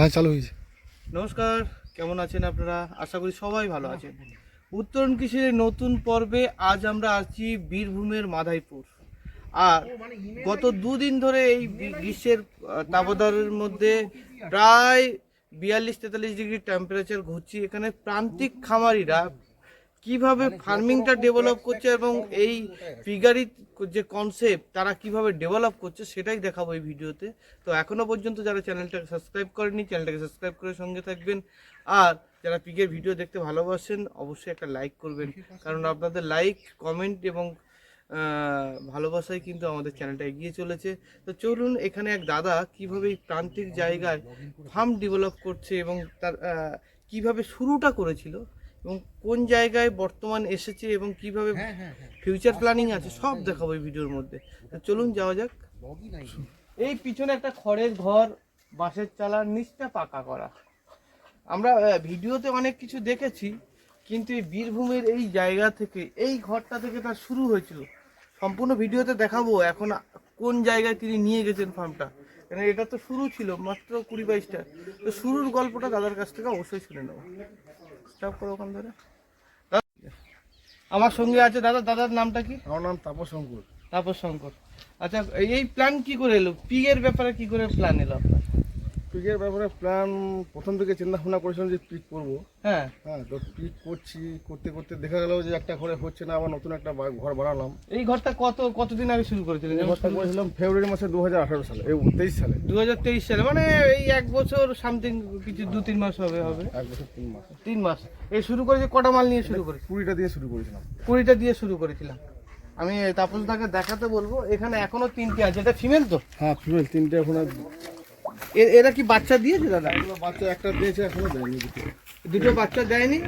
হ্যাঁ চালু হয়েছে। নমস্কার, কেমন আছেন আপনারা? আশা করি সবাই ভালো আছেন। উত্তরণ কৃষির নতুন পর্বে আজ আমরা আছি বীরভূমের মাধাইপুর। আর গত দুদিন ধরে এই গ্রীষ্মের তাপদারের মধ্যে প্রায় বিয়াল্লিশ তেতাল্লিশ ডিগ্রি টেম্পারেচার ঘুরছি। এখানে প্রান্তিক খামারিরা কীভাবে ফার্মিংটা ডেভেলপ করছে এবং এই ফিগারি যে কনসেপ্ট তারা কীভাবে ডেভেলপ করছে সেটাই দেখাবো এই ভিডিওতে। তো এখনও পর্যন্ত যারা চ্যানেলটাকে সাবস্ক্রাইব করেনি চ্যানেলটাকে সাবস্ক্রাইব করে সঙ্গে থাকবেন। আর যারা পিকের ভিডিও দেখতে ভালোবাসেন অবশ্যই একটা লাইক করবেন। কারণ আপনাদের লাইক কমেন্ট এবং ভালোবাসায় কিন্তু আমাদের চ্যানেলটা এগিয়ে চলেছে। তো চলুন এখানে এক দাদা কীভাবে এই প্রান্তিক জায়গায় ফার্ম ডেভেলপ করছে এবং তার কীভাবে শুরুটা করেছিল? এবং কোন জায়গায় বর্তমান এসেছে এবং কীভাবে ফিউচার প্ল্যানিং আছে সব দেখাবো এই ভিডিওর মধ্যে। চলুন যাওয়া যাক। এই পিছনে একটা খড়ের ঘর বাঁশের চালার নিচটা পাকা করা। আমরা ভিডিওতে অনেক কিছু দেখেছি কিন্তু এই বীরভূমের এই জায়গা থেকে এই ঘরটা থেকে তার শুরু হয়েছিল। সম্পূর্ণ ভিডিওতে দেখাবো এখন কোন জায়গায় তিনি নিয়ে গেছেন ফার্মটা কারণ এটা তো শুরু ছিল মাত্র কুড়ি বাইশটা। তো শুরুর গল্পটা দাদার কাছ থেকে অবশ্যই শুনে নেব। স্টপ করো ওখান ধরে। দাদা, আমার সঙ্গে আছে দাদা দাদার নামটা কি? আমার নাম তাপস শঙ্কর তাপস শঙ্কর আচ্ছা এই- এই প্ল্যান কি করে এলো? পিগের ব্যাপারে কি করে প্ল্যান এলো আপনার? পিকের ব্যাপারে প্ল্যান প্রথম থেকে চিন্তা ভাবনা করেছিলাম যে পিক করব। হ্যাঁ। হ্যাঁ তো পিক করছি করতে করতে দেখা গেল যে একটা ঘরে হচ্ছে না আবার নতুন একটা বা- ঘর বানালাম। এই ঘরটা কত কতদিন আগে শুরু করেছিলেন? এই ঘরটা করেছিলাম ফেব্রুয়ারি মাসে দু হাজার আঠারো সালে এই তেইশ সালে। দু হাজার তেইশ সালে মানে এই এক বছর সামথিং কিছু দু তিন মাস হবে হবে। এক বছর তিন মাস। তিন মাস। এই শুরু করেছে কটা মাল নিয়ে শুরু করেছি? কুড়িটা দিয়ে শুরু করেছিলাম। কুড়িটা দিয়ে শুরু করেছিলাম। আমি তাপস দাকে দেখাতে বলব এখানে এখনও তিনটে আছে। এটা ফিমেল তো? হ্যাঁ ফিমেল তিনটে এখন আর এরা কি বাচ্চা দিয়েছে দাদা? বাচ্চা একটা দিয়েছে এখনও দেয়নি দুটো। বাচ্চা দেয়নি?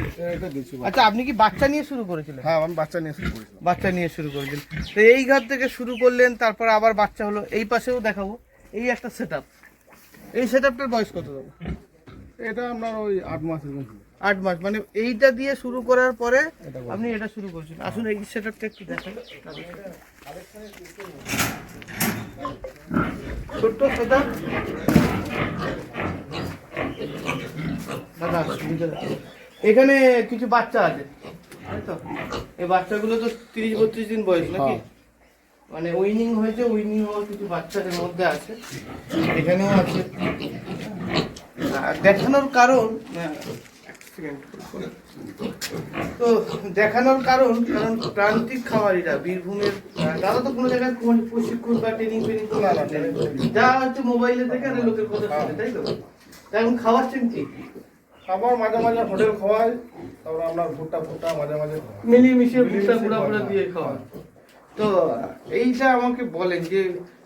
আচ্ছা আপনি কি বাচ্চা নিয়ে শুরু করেছিলেন? হ্যাঁ আমি বাচ্চা নিয়ে শুরু করেছিলাম। বাচ্চা নিয়ে শুরু করেছিলেন। তো এই ঘর থেকে শুরু করলেন তারপর আবার বাচ্চা হলো। এই পাশেও দেখাবো। এই একটা সেট এই সেট আপটার বয়স কত দেবো এটা আপনার ওই আট মাস আট মাস। মানে এইটা দিয়ে শুরু করার পরে আপনি এটা শুরু করছেন। আসুন এই সেট আপটা একটু দেখেন ছোট্ট সেট দাদা ভিতরে। এখানে কিছু বাচ্চা আছে তো? এই বাচ্চাগুলো তো তিরিশ বত্রিশ দিন বয়স নাকি? হ্যাঁ। মানে উইনিং হয়েছে উইনিং হওয়ার কিছু বাচ্চাদের মধ্যে আছে। এখানেও আছে। দেখানোর কারণ আহ, তো দেখানোর কারণ কারণ প্রান্তিক খামারিরা বীরভূমের দাদা তো কোনো জায়গায় কোনো প্রশিক্ষণ বা ট্রেনিং ফ্রেনিং কোনো আলাদা যা হচ্ছে মোবাইলে দেখে আর লোকের কথা শুনে তাই তো? তা এখন খাওয়াচ্ছেন কি? খাবার মাঝে মাঝে হোটেল খাওয়াই তারপর আপনার ভুট্টা ফুট্টা মাঝে মাঝে। মিলিয়ে মিশিয়ে ভুট্টা পুরা পুরা দিয়ে খাওয়া তো এইটা আমাকে বলেন যে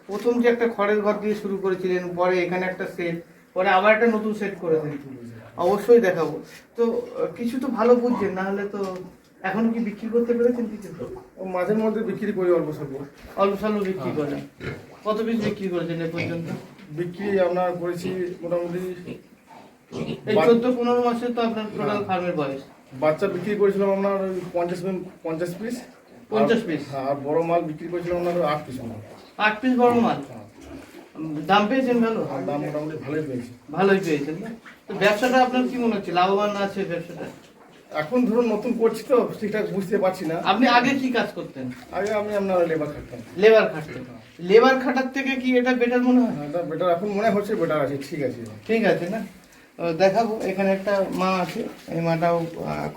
প্রথম যে একটা খড়ের ঘর দিয়ে শুরু করেছিলেন পরে এখানে একটা সেট পরে আবার একটা নতুন সেট করে করেছেন অবশ্যই দেখাবো। তো কিছু তো ভালো বুঝছেন না হলে তো এখন কি বিক্রি করতে পেরেছেন কিছু? ও মাঝে মধ্যে বিক্রি করি অল্প স্বল্প। অল্প স্বল্প বিক্রি করেন। কত পিস বিক্রি করেছেন এ পর্যন্ত? বিক্রি আপনার করেছি মোটামুটি এই চোদ্দ পনেরো মাসে তো আপনার টোটাল ফার্মের বয়স। বাচ্চা বিক্রি করেছিলাম আপনার পঞ্চাশ পঞ্চাশ পিস। পঞ্চাশ পিস? হ্যাঁ আর বড় মাল বিক্রি করেছিলাম আপনার আট পিস মাল। আট পিস বড় মাল? দাম পেয়েছেন ভালো? দাম মোটামুটি ভালোই পেয়েছি। ভালোই পেয়েছেন তো ব্যবসাটা আপনার কি মনে হচ্ছে? লাভবান আছে ব্যবসাটা? এখন ধরুন নতুন করছি তো ঠিকঠাক বুঝতে পারছি না। আপনি আগে কি কাজ করতেন? আগে আমি আপনার লেবার খাটতাম। লেবার খাটতেন। লেবার খাটার থেকে কি এটা বেটার মনে হয়? হ্যাঁ, এটা বেটার এখন মনে হচ্ছে বেটার আছে ঠিক আছে। ঠিক আছে না? দেখাবো, এখানে একটা মা আছে, এই মাটাও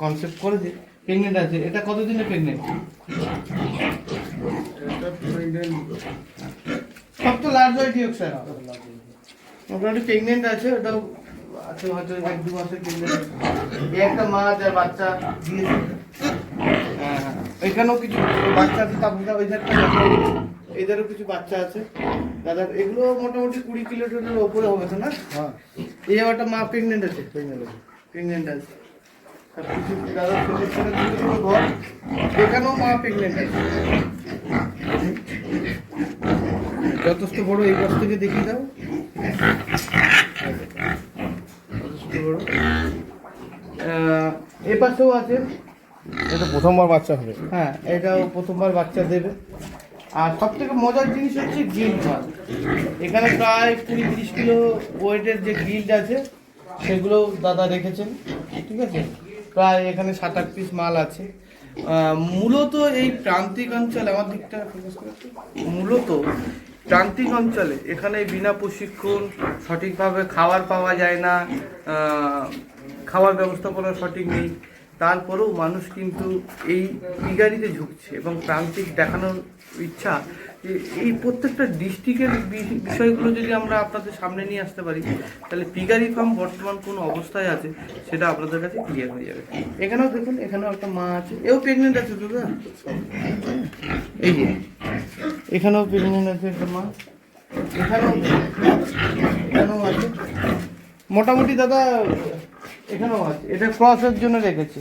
কনসেপ্ট করেছে প্রেগনেন্ট আছে। এটা কতদিনে প্রেগনেন্ট সব তো লার্জ হয় ডিওক্সার মোটামুটি প্রেগনেন্ট আছে, ওটাও আছে, হয়তো এক দু প্রেগনেন্ট এই একটা মা বাচ্চা হ্যাঁ। এখানেও কিছু ধারেও কিছু বাচ্চা আছে। দাদা, এগুলো মোটামুটি কুড়ি কিলো টোনের ওপরে হবে তো না? হ্যাঁ। এই একটা মা প্রেগনেন্ট আছে আছে। প্রেগনেন্ট আছে। পুরো ঘর? এখানেও মা প্রেগনেন্ট আছে। যথেষ্ট বড় এই গাছ থেকে দেখিয়ে দাও। যথেষ্ট বড়। এ পাশেও আছে। এটা প্রথমবার বাচ্চা হবে। হ্যাঁ এটাও প্রথমবার বাচ্চা দেবে। আর সব থেকে মজার জিনিস হচ্ছে গিল্ড মাল এখানে প্রায় কুড়ি তিরিশ কিলো ওয়েটের যে গিল্ড আছে, সেগুলো দাদা রেখেছেন, ঠিক আছে? প্রায় এখানে সাত আট পিস মাল আছে। মূলত এই প্রান্তিক অঞ্চলে, আমার দিকটা। মূলত প্রান্তিক অঞ্চলে এখানে বিনা প্রশিক্ষণ সঠিকভাবে খাবার পাওয়া যায় না খাওয়ার ব্যবস্থাপনা সঠিক নেই। তারপরেও মানুষ কিন্তু এই পিগারিতে ঝুঁকছে এবং প্রান্তিক দেখানোর ইচ্ছা এই প্রত্যেকটা ডিস্ট্রিক্টের বিষয়গুলো যদি আমরা আপনাদের সামনে নিয়ে আসতে পারি, তাহলে পিগারি ফার্ম বর্তমান কোন অবস্থায় আছে সেটা আপনাদের কাছে ক্লিয়ার হয়ে যাবে। এখানেও দেখুন, এখানেও একটা মা আছে। এও প্রেগনেন্ট আছে দাদা? এই যে, এখানেও প্রেগনেন্ট আছে একটা মা। এখানেও এখানেও আছে। মোটামুটি দাদা এখানেও আছে। এটা ক্রসের জন্য রেখেছে।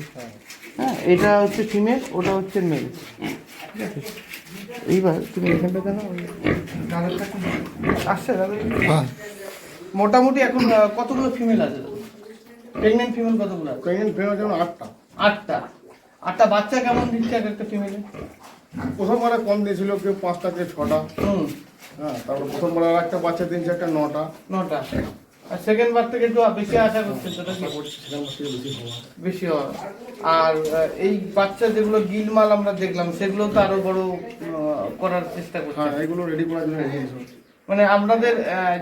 হ্যাঁ এটা হচ্ছে ফিমেল ওটা হচ্ছে মেল ঠিক আছে এইবার তুমি এখানটা জানো আসছে দাদা? মোটামুটি এখন কতগুলো ফিমেল আছে? প্রেগনেন্ট ফিমেল কতগুলো প্রেগনেন্ট ফেমার যেমন আটটা। আটটা। আটটা বাচ্চা কেমন দিচ্ছে এক একটা ফিমেলে প্রথমবারে কম দিয়েছিল কেউ পাঁচটা কেউ ছটা। হুম। হ্যাঁ তারপর প্রথমবার আর একটা বাচ্চা দিয়েছে একটা নটা। নটা। আর সেকেন্ড বার থেকে একটু বেশি আশা করছে সেটা বেশি। হওয়া আর এই বাচ্চা যেগুলো গিলমাল আমরা দেখলাম সেগুলো তো আরও বড় করার চেষ্টা করছে। হ্যাঁ এগুলো রেডি করার জন্য মানে আপনাদের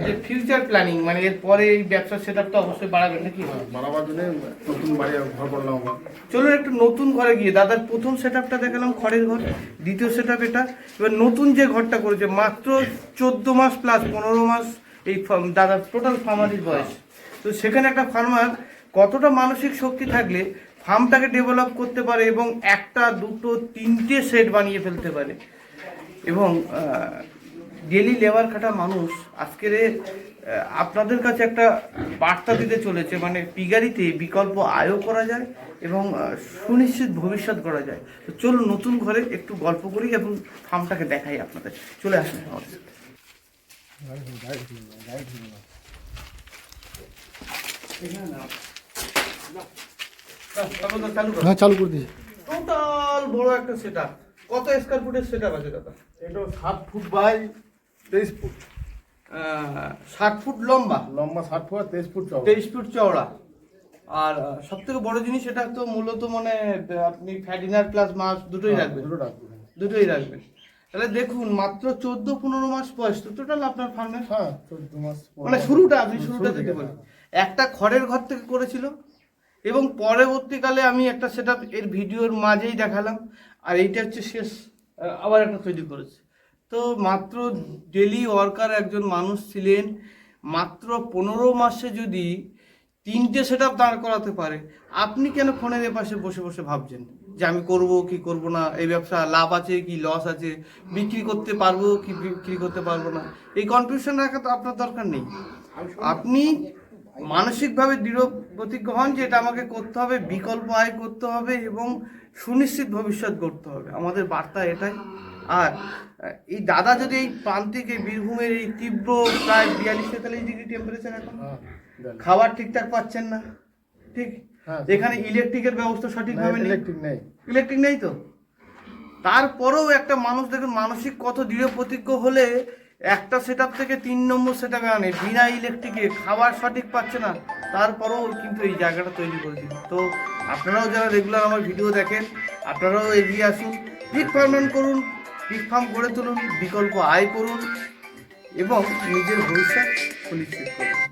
যে ফিউচার প্ল্যানিং মানে এর পরে এই ব্যবসার সেট তো অবশ্যই বাড়াবেন নাকি? বাড়াবার জন্য নতুন বাড়ি ঘর করলাম আবার চলুন একটু নতুন ঘরে গিয়ে দাদার প্রথম সেট আপটা দেখালাম খড়ের ঘর। দ্বিতীয় সেট এটা। এবার নতুন যে ঘরটা করেছে মাত্র চোদ্দ মাস প্লাস পনেরো মাস এই দাদার টোটাল ফার্মারির বয়স তো সেখানে একটা ফার্মার কতটা মানসিক শক্তি থাকলে ফার্মটাকে ডেভেলপ করতে পারে এবং একটা, দুটো, তিনটে সেট বানিয়ে ফেলতে পারে? এবং ডেলি লেবার খাটা মানুষ আজকের আপনাদের কাছে একটা বার্তা দিতে চলেছে মানে পিগারিতে বিকল্প আয়ও করা যায় এবং সুনিশ্চিত ভবিষ্যৎ করা যায়। তো চলুন নতুন ঘরে একটু গল্প করি এবং ফার্মটাকে দেখাই আপনাদের। চলে আসুন আমাদের হ্যাঁ চালু করে দিয়েছি। টোটাল বড় একটা সেট কত স্কোয়ার ফুটের সেট আছে দাদা? এটা সাত ফুট বাই তেইশ ফুট। ষাট ফুট লম্বা। লম্বা ষাট ফুট আর তেইশ ফুট চওড়া। তেইশ ফুট চওড়া। আর সব থেকে বড় জিনিস এটা তো মূলত মানে আপনি ফ্যাটিনার প্লাস মাছ দুটোই হ্যাঁ, রাখবেন। দুটো রাখব। দুটোই রাখবেন। তাহলে দেখুন মাত্র চোদ্দ পনেরো মাস বয়স তো টোটাল আপনার ফার্মে হ্যাঁ চোদ্দ মাস মানে শুরুটা আপনি শুরুটা শুরু থেকে হ্যাঁ। একটা খড়ের ঘর থেকে করেছিল এবং পরবর্তীকালে আমি একটা সেট এর ভিডিওর মাঝেই দেখালাম আর এইটা হচ্ছে শেষ আবার একটা তৈরি করেছে। তো মাত্র ডেলি ওয়ার্কার একজন মানুষ ছিলেন মাত্র পনেরো মাসে যদি তিনটে সেট দাঁড় করাতে পারে আপনি কেন ফোনের এপাশে বসে বসে ভাবছেন? যে আমি করব কি করব না এই ব্যবসা লাভ আছে কি লস আছে বিক্রি করতে পারব কি বিক্রি করতে পারব না এই কনফিউশন রাখা তো আপনার দরকার নেই। আপনি মানসিকভাবে দৃঢ় প্রতিজ্ঞ হন যে এটা আমাকে করতে হবে বিকল্প আয় করতে হবে এবং সুনিশ্চিত ভবিষ্যৎ করতে হবে। আমাদের বার্তা এটাই। আর এই দাদা যদি এই প্রান্তিক এই বীরভূমের এই তীব্র প্রায় বিয়াল্লিশ তেতাল্লিশ ডিগ্রি টেম্পারেচার এখন হ্যাঁ খাবার ঠিকঠাক পাচ্ছেন না ঠিক। এখানে ইলেকট্রিকের ব্যবস্থা সঠিকভাবে নেই ইলেকট্রিক নেই। ইলেকট্রিক নেই তো? তারপরেও একটা মানুষ দেখুন মানসিক কত দৃঢ় প্রতিজ্ঞ হলে একটা সেট থেকে তিন নম্বর সেট আনে বিনা ইলেকট্রিকে খাবার সঠিক পাচ্ছে না তারপরেও কিন্তু এই জায়গাটা তৈরি করে দিল। তো আপনারাও যারা রেগুলার আমার ভিডিও দেখেন আপনারাও এগিয়ে আসুন পিক ফার্ম করুন পিক ফার্ম গড়ে তুলুন বিকল্প আয় করুন এবং নিজের ভবিষ্যৎ সুনিশ্চিত করুন।